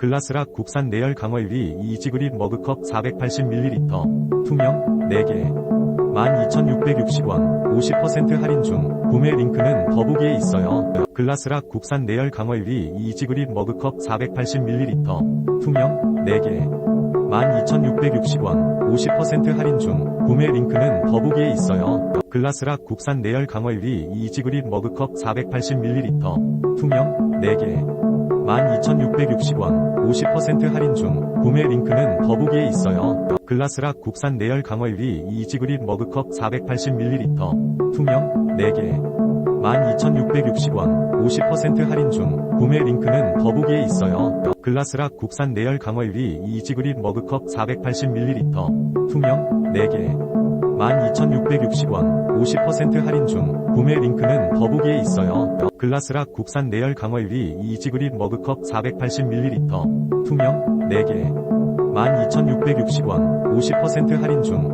글라스락 국산 내열 강화유리 이지그립 머그컵 480ml 투명 4개 12,660원 50% 할인 중 구매 링크는 더보기에 있어요. 글라스락 국산 내열 강화유리 이지그립 머그컵 480ml 투명 4개 12,660원 50% 할인 중 구매 링크는 더보기에 있어요. 글라스락 국산 내열 강화유리 이지그립 머그컵 480ml 투명 4개 12,660원 50% 할인 중 구매 링크는 더보기에 있어요. 글라스락 국산 내열 강화유리 이지그립 머그컵 480ml 투명 4개 12,660원 50% 할인 중 구매 링크는 더보기에 있어요. 글라스락 국산 내열 강화유리 이지그립 머그컵 480ml 투명 4개 12,660원 50% 할인 중 구매 링크는 더보기에 있어요. 글라스락 국산 내열 강화유리 이지그립 머그컵 480ml 투명 4개 12,660원 50% 할인 중